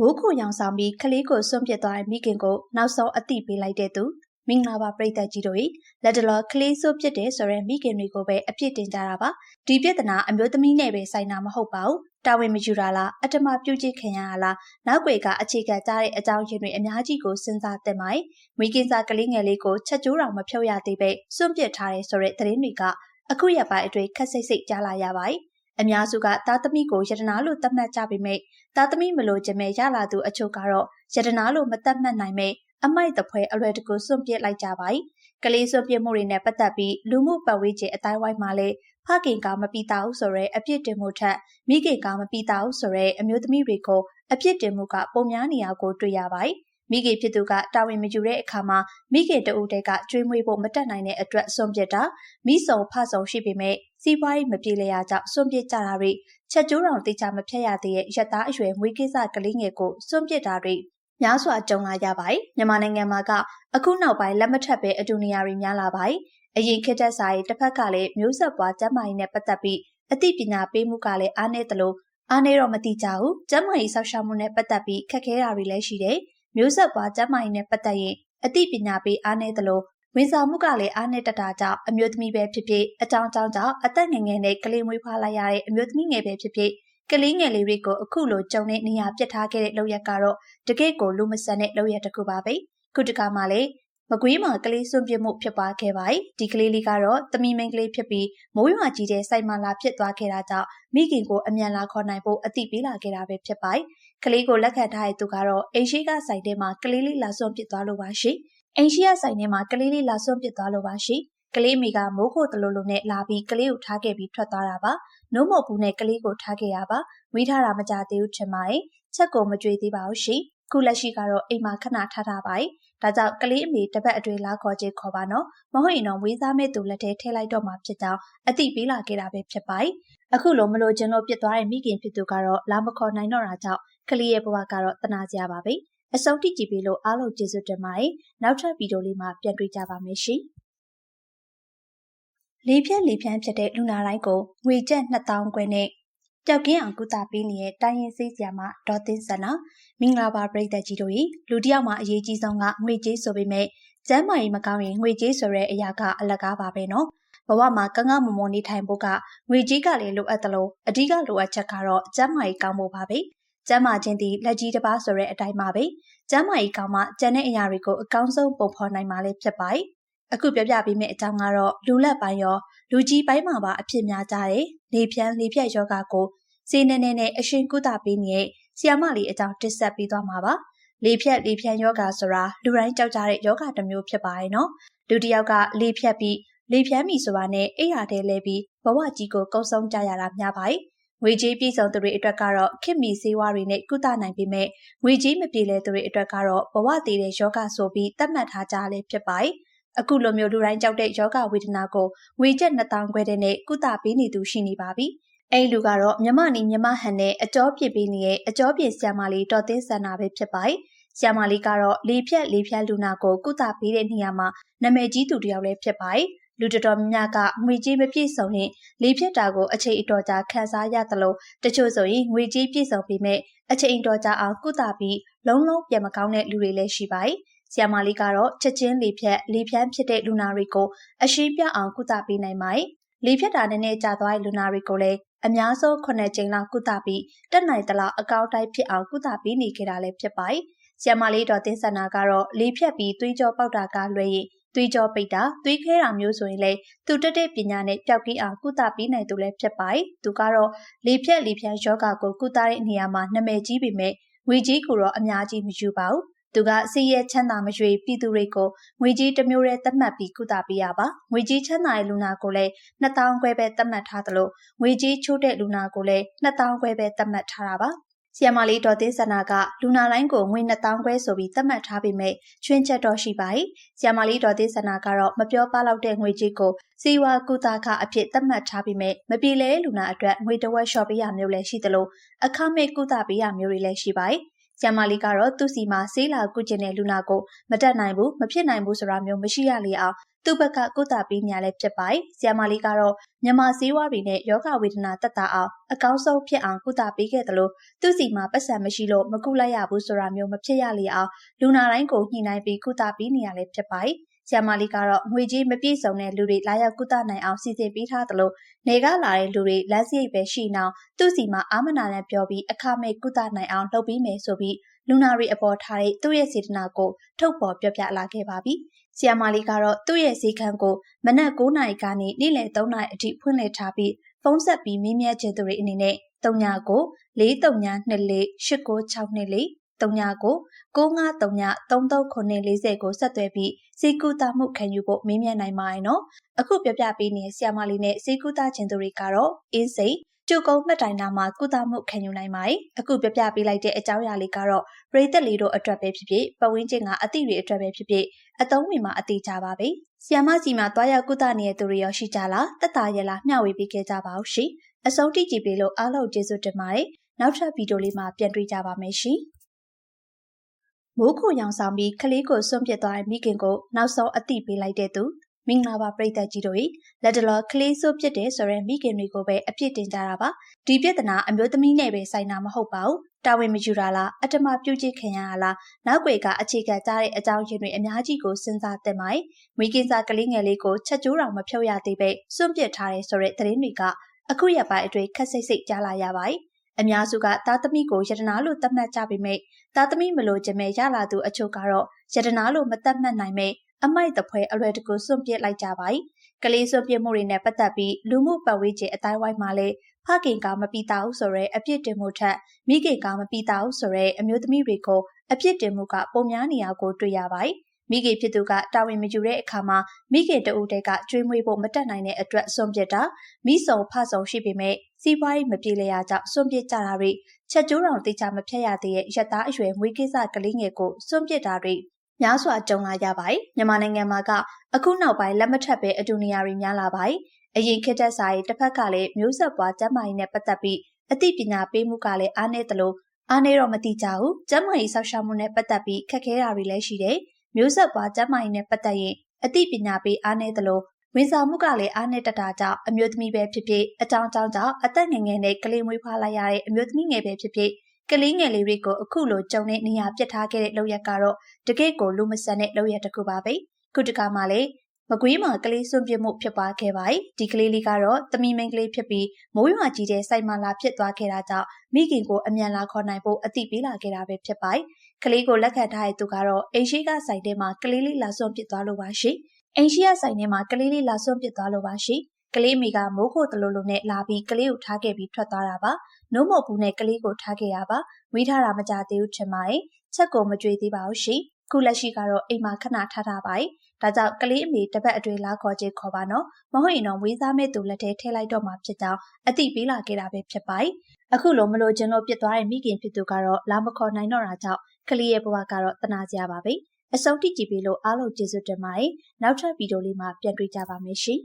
မိုးခိုရောင်ဆောင်ပြီးကလေးကိုစွန့်ပစ်သွားတဲ့မိခင်ကိုနောက်ဆုံးအသိပေးလိုက်တဲ့သူမင်္ဂလာပါပရိသတ်ကြီးတို့၏လက်တလောကလေးစွန့်ပစ်တယ်ဆိုတဲ့မိခင်တွေကိုပဲအပြစ်တင်ကြတာပါဒီပြဿနာအမျိုးသမီးနဲ့ပဲဆိုင်တာမဟုတ်ပါဘူးတာဝန်မယူတာလားအတ္တမပြုတ်ကျခံရတာလားနောက်ွယ်ကအခြေခံကြတဲ့အကြောင်းရင်းတွေအများကြီးကိုစဉ်းစားသင့်ပါတယ်မိခင်စားကလေးငယ်လေးကိုချက်ကျိုးတော်မဖြုတ်ရသေးပဲစွန့်ပစ်ထားတယ်ဆိုတဲ့သတင်းတွေကအခုရပိုင်းအတွင်းခက်စိတ်စိတ်ကြားလာရပါတယ် အများစုကသားသမီးကိုယတနာလို့သတ်မှတ်ကြပေမဲ့သားသမီးမလို့ခြင်းမဲ့ရလာသူအချို့ကတော့ယတနာလို့မသတ်မှတ်နိုင်မဲ့အမိုက်တပွဲအလွယ်တကူစွန့်ပစ်လိုက်ကြပါ යි ကလေးစွန့်ပစ်မှုတွေနဲ့ပတ်သက်ပြီးလူမှုပတ်ဝန်းကျင်အတိုင်းဝိုင်းမှာလည်းဖခင်ကမပီတာဘူးဆိုရဲအပြစ်တင်မှုထက်မိခင်ကမပီတာဘူးဆိုရဲအမျိုးသမီးတွေကိုအပြစ်တင်မှုကပုံများနေရကိုတွေ့ရပါ යි မိခင်ဖြစ်သူကတာဝန်မယူတဲ့အခါမှာမိခင်တဦးတည်းကကျွေးမွေးဖို့မတက်နိုင်တဲ့အတွက်စွန့်ပစ်တာမိဆုံဖဆုံရှိပေမဲ့စီးပွားရေးမပြေလည်ရကြောင့်စွန့်ပစ်ကြတာတွေချက်ကျိုးတော်တိကျမဖြတ်ရသေးတဲ့ရက်သားအရွယ်မွေးကိစ္စကလေးငယ်ကိုစွန့်ပစ်တာတွေများစွာကြုံလာရပါတယ်မြန်မာနိုင်ငံမှာကအခုနောက်ပိုင်းလက်မထက်ပဲအတူနေရာတွေများလာပါတယ်အရင်ခေတ်သက်စာရေးတစ်ဖက်ကလည်းမျိုးဆက်ပွားကျန်းမာရေးနဲ့ပတ်သက်ပြီးအသိပညာပေးမှုကလည်းအားနည်းသလိုအားနည်းတော့မသိကြဘူးကျန်းမာရေးဆောက်ရှောက်မှုနဲ့ပတ်သက်ပြီးခက်ခဲတာတွေလည်းရှိတယ် မျိုးဆက်ပွားကျန်းမာရေးနဲ့ပတ်သက်ရင်အသိပညာပေးအားနည်းသလိုဝန်ဆောင်မှုကလည်းအားနည်းတတာကြောင့်အမျိုးသမီးပဲဖြစ်ဖြစ်အကြောင်းကြောင့်ကြောင့်အသက်ငယ်ငယ်နဲ့ကလေးမွေးဖွားလိုက်ရတဲ့အမျိုးသမီးငယ်ပဲဖြစ်ဖြစ်ကလေးငယ်လေးတွေကိုအခုလိုကြုံတဲ့နေရာပြစ်ထားခဲ့တဲ့လောက်ရက်ကတော့တကယ့်ကိုလူမဆန်တဲ့လောက်ရက်တစ်ခုပါပဲခုတကမှလည်းမကွေးမှာကလေးစွန့်ပစ်မှုဖြစ်ပွားခဲ့ပါတယ်ဒီကလေးလေးကတော့တမီမင်းကလေးဖြစ်ပြီးမိုးရွာကြီးတဲ့စိုက်မလာဖြစ်သွားခဲ့တာကြောင့်မိခင်ကိုအမြန်လာခေါ်နိုင်ဖို့အသိပေးလာခဲ့တာပဲဖြစ်ပါတယ် ကလေးကိုလက်ခံထားတဲ့သူကတော့အိမ်ရှိကဆိုင်ထဲမှာကလေးလေးလာစွန့်ပစ်သွားလို့ပါရှိအိမ်ရှိကဆိုင်ထဲမှာကလေးလေးလာစွန့်ပစ်သွားလို့ပါရှိကလေးမိကမိုးခိုတလူလူနဲ့လာပြီးကလေးကိုထားခဲ့ပြီးထွက်သွားတာပါနိုးမဘူးနဲ့ကလေးကိုထားခဲ့ရပါဝီးထားတာမကြသေးဘူးထင်ပါတယ်ချက်ကိုမကြွေသေးပါဘူးရှိခုလက်ရှိကတော့အိမ်မှာခဏထားထားပါ යි ဒါကြောင့်ကလေးအမေတစ်ပတ်အတွင်းလာခေါ်ခြင်းခေါ်ပါနော်မဟုတ်ရင်တော့ဝေးစားမဲ့သူလက်ထဲထည့်လိုက်တော့မှာဖြစ်ကြောင်းအသိပေးလာခဲ့တာပဲဖြစ်ပါ යි အခုလိုမလို့ခြင်းလို့ပြစ်သွားတဲ့မိခင်ဖြစ်သူကတော့လာမခေါ်နိုင်တော့တာကြောင့် ကလေးရဲ့ဘဝကတော့တနာစရာပါပဲအဆုံးထိကြည့်ပြီးလို့အားလုံးကျေးဇူးတင်ပါတယ်နောက်ထပ်ဗီဒီယိုလေးမှာပြန်တွေ့ကြပါမယ်ရှင်လေးဖြက်လေးဖြန်းဖြစ်တဲ့လူနာတိုင်းကိုငွေကျပ်2000ခွဲနဲ့ပျောက်ကင်းအောင်ကုသပေးနေတဲ့တိုင်းရင်စိတ်ဆရာမဒေါ်သင်းစန္နာမင်္ဂလာပါပရိသတ်ကြီးတို့လူတယောက်မှာအရေးကြီးဆုံးကငွေကြေးဆိုပေမဲ့ကျမ်းမာရေးမကောင်းရင်ငွေကြေးဆိုတဲ့အရာကအလကားပါပဲနော်ဘဝမှာကင္ကမမွန်နေထိုင်ဖို့ကငွေကြေးကလည်းလိုအပ်သလိုအဓိကလိုအပ်ချက်ကတော့ကျမ်းမာရေးကောင်းဖို့ပါပဲ ကျမ်းမာခြင်းသည်လက်ကြီးတစ်ပါးဆိုတဲ့အတိုင်းပါပဲကျမ်းမာရေးကောင်းမှကျန်တဲ့အရာတွေကိုအကောင်းဆုံးပုံဖော်နိုင်မှာလည်းဖြစ်ပါတယ်အခုပြပြပေးမယ့်အကြောင်းကတော့လူလက်ပိုင်းရောလူကြီးပိုင်းမှာပါအဖြစ်များကြတဲ့လေဖြန်းလေဖြတ်ယောဂကိုစေနေနေနဲ့အရှင်ကုသပေးနေတဲ့ဆီယာမလေးအကြောင်းတစ်ဆက်ပေးသွားမှာပါလေဖြတ်လေဖြန်းယောဂဆိုတာလူတိုင်းကြောက်ကြတဲ့ယောဂတစ်မျိုးဖြစ်ပါရဲ့နော်လူတစ်ယောက်ကလေဖြတ်ပြီးလေဖြန်းပြီဆိုတာနဲ့အိယာတဲလဲပြီးဘဝကြီးကိုကုန်းဆုံးကြရတာများပါရဲ့ ငွေကြေးပြည့်စုံသူတွေအတွက်ကတော့ခင်မီစေဝါတွေနဲ့ကုသနိုင်ပေမဲ့ငွေကြေးမပြေလည်သူတွေအတွက်ကတော့ဘဝတည်တဲ့ယောဂဆိုပြီးသတ်မှတ်ထားကြလည်းဖြစ်ပါတယ်အခုလိုမျိုးလူတိုင်းကြောက်တဲ့ယောဂဝေဒနာကိုငွေကျပ်2000ခွဲတဲ့နဲ့ကုသပေးနေသူရှိနေပါပြီ။အဲ့လူကတော့မြမနီမြမဟန်နဲ့အကျော်ပြစ်ပေးနေတဲ့အကျော်ပြစ်ဆ iam မလေးတော်သင်းဆန္ဒပဲဖြစ်ပါတယ်။ဆ iam မလေးကတော့လေဖြတ်လေဖြတ်လူနာကိုကုသပေးတဲ့နေရာမှာနာမည်ကြီးသူတယောက်လည်းဖြစ်ပါတယ်။ လူတော်တော်များများကငွေကြေးမပြည့်စုံရင်လေဖြတ်တာကိုအချိန်အတော်ကြာခံစားရသလိုတချို့ဆိုရင်ငွေကြေးပြည့်စုံပေမဲ့အချိန်အတော်ကြာအောင်ကုသပြီးလုံးလုံးပြန်မကောင်းတဲ့လူတွေလည်းရှိပါတယ်။။ဆီယမာလီကတော့ချက်ချင်းလေဖြတ်လေဖြန်းဖြစ်တဲ့လူနာတွေကိုအရှိပြအောင်ကုသပေးနိုင်ပါတယ်။လေဖြတ်တာနဲ့နဲ့ကြာသွားတဲ့လူနာတွေကိုလည်းအများဆုံး9ကြိမ်လောက်ကုသပြီးတက်နိုင်သလောက်အကောင့်တိုင်းဖြစ်အောင်ကုသပေးနေကြတာလည်းဖြစ်ပါတယ်။ဆီယမာလီတော်တင်ဆန္ဒကတော့လေဖြတ်ပြီးသွေးကြောပေါက်တာကလွယ်ရင် သွေးကြောပိတ်တာသွေးခဲတာမျိုးဆိုရင်လည်းသူတက်တဲ့ပညာနဲ့ပျောက်ကင်းအောင်ကုသပေးနိုင်သူလည်းဖြစ်ပါတယ်။သူကတော့လေဖြတ်လေဖြန်းယောဂကိုကုသတဲ့နေရာမှာနာမည်ကြီးပေမဲ့ဝေကြီးကိုတော့အများကြီးမယူပါဘူးသူကစီးရဲချမ်းသာမရွေပြည်သူတွေကိုငွေကြီးတစ်မျိုးတည်းသတ်မှတ်ပြီးကုသပေးရပါငွေကြီးချမ်းသာတဲ့လူနာကိုလည်း2000ခွဲပဲသတ်မှတ်ထားသလိုငွေကြီးချိုးတဲ့လူနာကိုလည်း2000ခွဲပဲသတ်မှတ်ထားတာပါ ဆီယမလေးဒေါ်သေးဆန္ဒကလူနာတိုင်းကိုငွေ2000ခွဲဆိုပြီးသတ်မှတ်ထားပေမဲ့ချွင်းချက်တော့ရှိပါ යි ဆီယမလေးဒေါ်သေးဆန္ဒကတော့မပြောပါတော့တဲ့ငွေကြီးကိုစီဝါကုသခအဖြစ်သတ်မှတ်ထားပေမဲ့မပြေလဲလူနာအတွက်ငွေတဝက်လျှော့ပေးရမျိုးလည်းရှိသလိုအခမဲ့ကုသပေးရမျိုးတွေလည်းရှိပါ යි ဆ iam မလေးကတော့သူ့စီမှာဆေးလာကုကျင်တဲ့လူနာကိုမတက်နိုင်ဘူးမဖြစ်နိုင်ဘူးဆိုတာမျိုးမရှိရလေအောင် သူသူ့ဘက်ကကုသပေးနေရလဲဖြစ်ပါတယ်။ဆီယမလေးကတော့မြန်မာစည်းဝါးတွေနဲ့ယောဂဝေဒနာတက်တာအောင်အကောင်းဆုံးဖြစ်အောင်ကုသပေးခဲ့တယ်လို့သူ့စီမှာပတ်စံမရှိလို့မကုလိုက်ရဘူးဆိုတာမျိုးမဖြစ်ရလေအောင်လူနာတိုင်းကိုညှိနှိုင်းပြီးကုသပေးနေရလဲဖြစ်ပါတယ်။ ဆရာမလေးကတော့ငွေကြေးမပြည့်စုံတဲ့လူတွေလာရောက်ကုသနိုင်အောင်စီစဉ်ပေးထားသလိုနေကလာတဲ့လူတွေလက်စရိတ်ပဲရှိနေအောင်သူ့စီမှာအာမနာနဲ့ပြောပြီးအခမဲ့ကုသနိုင်အောင်လုပ်ပေးမယ်ဆိုပြီးလူနာတွေအပေါ်ထားတဲ့သူ့ရဲ့စေတနာကိုထုတ်ပေါ်ပြောပြလာခဲ့ပါပြီ။ဆီယမာလီကတော့သူ့ရဲ့ဈေးခန်းကိုမနက်9နာရီကနေနေ့လယ်3နာရီအထိဖွင့်လှစ်ထားပြီးဖုန်းဆက်ပြီးမြင်းမြဲခြင်းသူတွေအနေနဲ့39 4324 8964 39 9533340ကိုဆက်သွယ်ပြီးစေကူတာမှုခံယူဖို့မေးမြန်းနိုင်ပါရဲ့နော်အခုပြပြပေးနေတဲ့ဆီယာမလေးနဲ့စေကူတာခြင်းသူတွေကတော့အင်းစိတ်ကျုပ်ကုန်းမှတ်တိုင်နာမှာကုသမှုခံယူနိုင်ပါတယ်အခုပြပြပေးလိုက်တဲ့အကြောင်းအရာလေးကတော့ပရိသတ်လေးတို့အတွက်ပဲဖြစ်ဖြစ်ပတ်ဝန်းကျင်ကအသည့်တွေအတွက်ပဲဖြစ်ဖြစ်အသုံးဝင်မှာအသေးကြပါပဲဆီယာမစီမှာတွားရောက်ကုသနေတဲ့သူတွေရောရှိကြလားတက်တာရလားမျှဝေပေးခဲ့ကြပါဦးရှင်အဆုံးထိကြည့်ပေးလို့အားလုံးကျေးဇူးတင်ပါတယ်နောက်ထပ်ဗီဒီယိုလေးမှာပြန်တွေ့ကြပါမယ်ရှင် မိုးခိုရောင်ဆောင်ပြီးကလေးကိုစွန့်ပစ်သွားတဲ့မိခင်ကိုနောက်ဆုံးအသိပေးလိုက်တဲ့သူမင်္ဂလာပါပရိသတ်ကြီးတို့လက်တလောကလေးစွန့်ပစ်တယ်ဆိုတဲ့မိခင်တွေကိုပဲအပြစ်တင်ကြတာပါဒီပြဿနာအမျိုးသမီးနဲ့ပဲဆိုင်တာမဟုတ်ပါဘူးတာဝန်မယူတာလားအတ္တမပြုတ်ကျခင်ရလားနောက်ွယ်ကအခြေခံကြတဲ့အကြောင်းရင်းတွေအများကြီးကိုစဉ်းစားသင့်ပါတယ်မိခင်စားကလေးငယ်လေးကိုချက်ကျိုးတော်မဖြုတ်ရသေးပဲစွန့်ပစ်ထားတယ်ဆိုတဲ့သတင်းတွေကအခုရပိုင်းအတွင်းခက်စိတ်စိတ်ကြားလာရပါတယ် အများစုကသားသမီးကိုယတနာလို့သတ်မှတ်ကြပေမဲ့သားသမီးမလို့ခြင်းမဲ့ရလာသူအချို့ကတော့ယတနာလို့မသတ်မှတ်နိုင်မဲ့အမိုက်တပွဲအလွယ်တကူစွန့်ပစ်လိုက်ကြပါ යි ကလေးစွန့်ပစ်မှုတွေနဲ့ပတ်သက်ပြီးလူမှုပတ်ဝန်းကျင်အတိုင်းဝိုင်းမှာလည်းဖခင်ကမပီတာဘူးဆိုရဲအပြစ်တင်မှုထက်မိခင်ကမပီတာဘူးဆိုရဲအမျိုးသမီးတွေကိုအပြစ်တင်မှုကပုံများနေရကိုတွေ့ရပါ යි မိခင်ဖြစ်သူကတာဝန်မယူတဲ့အခါမှာမိခင်တဦးတည်းကကျွေးမွေးဖို့မတက်နိုင်တဲ့အတွက်စွန့်ပစ်တာမိဆုံဖဆုံရှိပေမဲ့စီးပွားရေးမပြေလည်ရကြောင့်စွန့်ပစ်ကြတာတွေချက်ကျိုးတော်တိကျမဖြတ်ရသေးတဲ့ရက်သားအရွယ်မွေးကိစ္စကလေးငယ်ကိုစွန့်ပစ်တာတွေများစွာကြုံလာရပါတယ်မြန်မာနိုင်ငံမှာကအခုနောက်ပိုင်းလက်မထက်ပဲအတူနေရာတွေများလာပါတယ်အရင်ခေတ်သက်စာရေးတစ်ဖက်ကလည်းမျိုးဆက်ပွားကျမ်းမာရေးနဲ့ပတ်သက်ပြီးအသိပညာပေးမှုကလည်းအားနည်းသလိုအားနည်းတော့မသိကြဘူးကျမ်းမာရေးဆောက်ရှောက်မှုနဲ့ပတ်သက်ပြီးခက်ခဲတာတွေလည်းရှိတယ် မျိုးဆက်ပွားကျန်းမာရေးနဲ့ပတ်သက်ရင်အသိပညာပေးအားနည်းသလိုဝန်ဆောင်မှုကလည်းအားနည်းတတ်တာကြောင့်အမျိုးသမီးပဲဖြစ်ဖြစ်အကြောင်းကြောင့်ကြောင့်အသက်ငယ်ငယ်နဲ့ကလေးမွေးဖွားလိုက်ရတဲ့အမျိုးသမီးငယ်ပဲဖြစ်ဖြစ်ကလေးငယ်လေးတွေကိုအခုလိုကြုံတဲ့နေရာပြစ်ထားခဲ့တဲ့လောက်ရက်ကတော့တကယ့်ကိုလူမဆန်တဲ့လောက်ရက်တစ်ခုပါပဲခုတကမှလည်းမကွေးမှာကလေးစွန့်ပစ်မှုဖြစ်ပွားခဲ့ပါတယ်ဒီကလေးလေးကတော့တမီမင်းကလေးဖြစ်ပြီးမိုးရွာကြီးတဲ့စိုက်မလာဖြစ်သွားခဲ့တာကြောင့်မိခင်ကိုအမြန်လာခေါ်နိုင်ဖို့အသိပေးလာခဲ့တာပဲဖြစ်ပါတယ် ကလေးကိုလက်ခံထားတဲ့သူကတော့အိမ်ရှိကဆိုင်ထဲမှာကလေးလေးလာစွန့်ပစ်သွားလို့ပါရှိအိမ်ရှိကဆိုင်ထဲမှာကလေးလေးလာစွန့်ပစ်သွားလို့ပါရှိကလေးမိကမိုးခိုတလူလူနဲ့လာပြီးကလေးကိုထားခဲ့ပြီးထွက်သွားတာပါနိုးမဘူးနဲ့ကလေးကိုထားခဲ့ရပါဝီးထားတာမကြသေးဘူးထင်ပါတယ်ချက်ကိုမကြွေသေးပါဘူးရှိခုလက်ရှိကတော့အိမ်မှာခဏထားထားပါ යි ဒါကြောင့်ကလေးအမေတစ်ပတ်အတွင်းလာခေါ်ခြင်းခေါ်ပါနော်မဟုတ်ရင်တော့ဝေးစားမဲ့သူလက်ထဲထည့်လိုက်တော့မှာဖြစ်ကြောင်းအတိပေးလာခဲ့တာပဲဖြစ်ပါ යි အခုလိုမလို့ခြင်းလို့ပြစ်သွားတဲ့မိခင်ဖြစ်သူကတော့လာမခေါ်နိုင်တော့တာကြောင့် ကလေးရဲ့ဘဝကတော့တနာစရာပါပဲအဆုံးထိကြည့်ပြီးလို့အားလုံးကျေးဇူးတင်ပါတယ်နောက်ထပ်ဗီဒီယိုလေးမှာပြန်တွေ့ကြပါမယ်ရှင်